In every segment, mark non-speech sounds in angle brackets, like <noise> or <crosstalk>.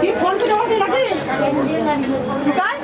কি ফোন করে আমাকে লাগে বিকাল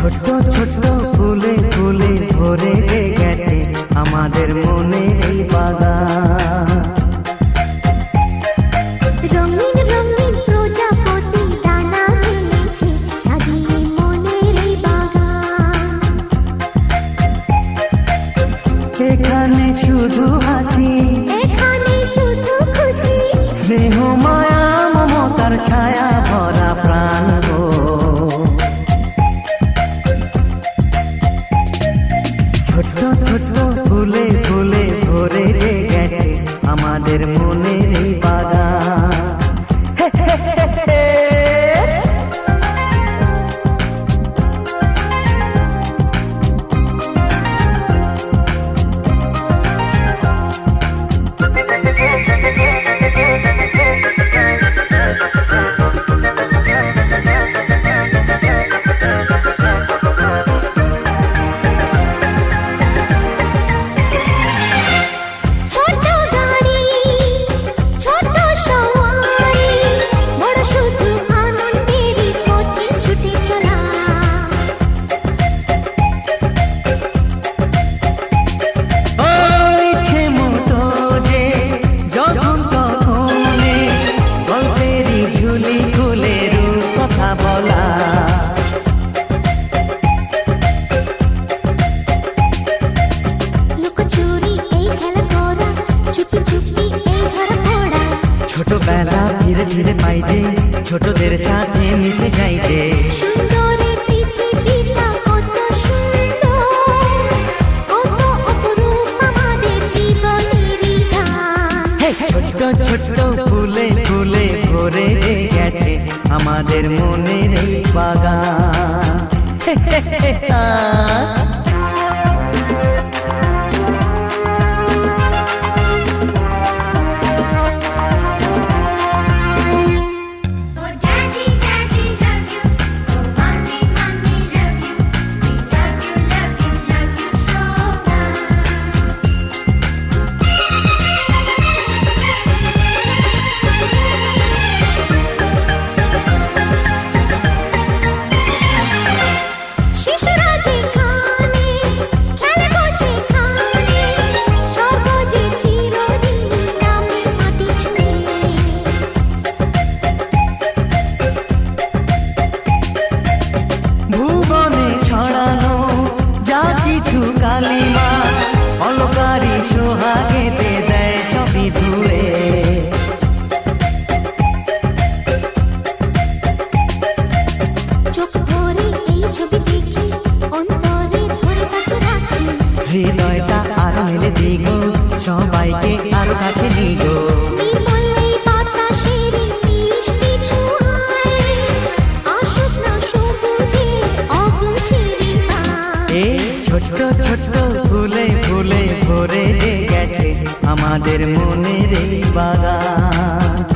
ছোট্ট ছোট ফুলে ফুলে ভরে গেছে আমাদের মনে। আমাদের মনের বাগান <laughs> ছোট ছোট ফুলে ফুলে ভরে গেছে আমাদের মনের বাগান।